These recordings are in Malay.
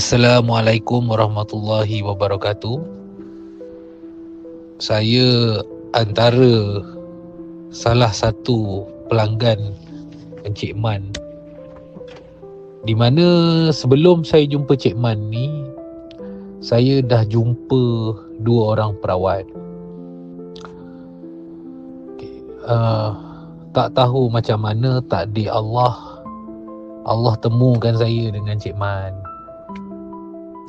Assalamualaikum warahmatullahi wabarakatuh. Saya antara salah satu pelanggan Encik Man di mana sebelum saya jumpa Cik Man ni saya dah jumpa dua orang perawat. Okay. Uh, tak tahu macam mana takdir Allah Allah temukan saya dengan Cik Man.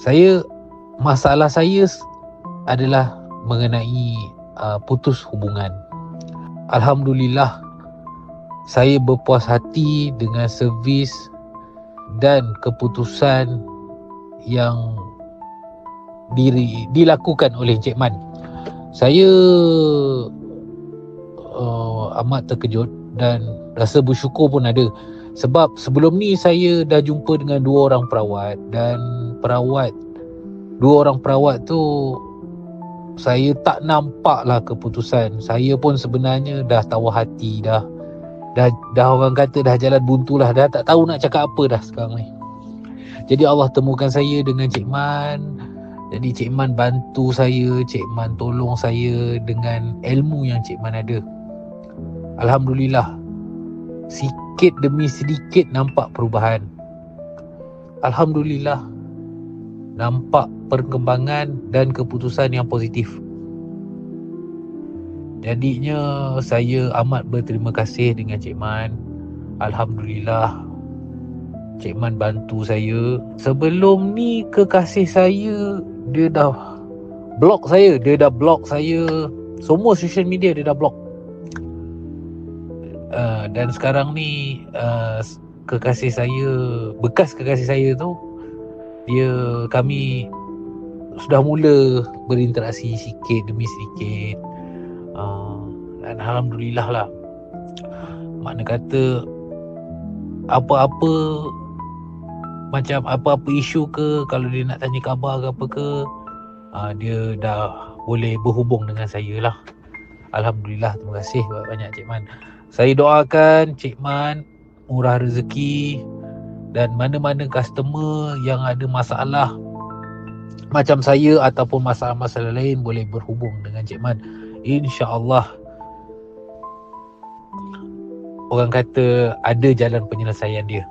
Saya masalah saya adalah mengenai uh, putus hubungan. Alhamdulillah saya berpuas hati dengan servis dan keputusan yang diri dilakukan oleh Encik Man. Saya uh, amat terkejut dan rasa bersyukur pun ada sebab sebelum ni saya dah jumpa dengan dua orang perawat dan perawat. Dua orang perawat tu saya tak nampak lah keputusan. Saya pun sebenarnya dah tahu hati dah. Dah dah orang kata dah jalan buntu lah. Dah tak tahu nak cakap apa dah sekarang ni. Jadi Allah temukan saya dengan Cik Man. Jadi Cik Man bantu saya Cik Man tolong saya dengan ilmu yang Cik Man ada. Alhamdulillah. Sikit demi sedikit nampak perubahan. Alhamdulillah nampak perkembangan dan keputusan yang positif Jadinya saya amat berterima kasih dengan Cik Man. Alhamdulillah Cik Man bantu saya. Sebelum ni kekasih saya dia dah block saya, dia dah block saya. Semua social media dia dah block. Uh, dan sekarang ni uh, kekasih saya, bekas kekasih saya tu dia kami sudah mula berinteraksi sikit demi sedikit Ah, dan Alhamdulillah lah. Makna kata Apa-apa Macam apa-apa isu ke Kalau dia nak tanya khabar ke apa ke uh, Dia dah boleh berhubung dengan saya lah. Alhamdulillah Terima kasih banyak Cik Man. Saya doakan Cik Man Murah rezeki Dan mana-mana customer Yang ada masalah Macam saya Ataupun masalah-masalah lain Boleh berhubung dengan Cik Man. insya-Allah orang kata ada jalan penyelesaian dia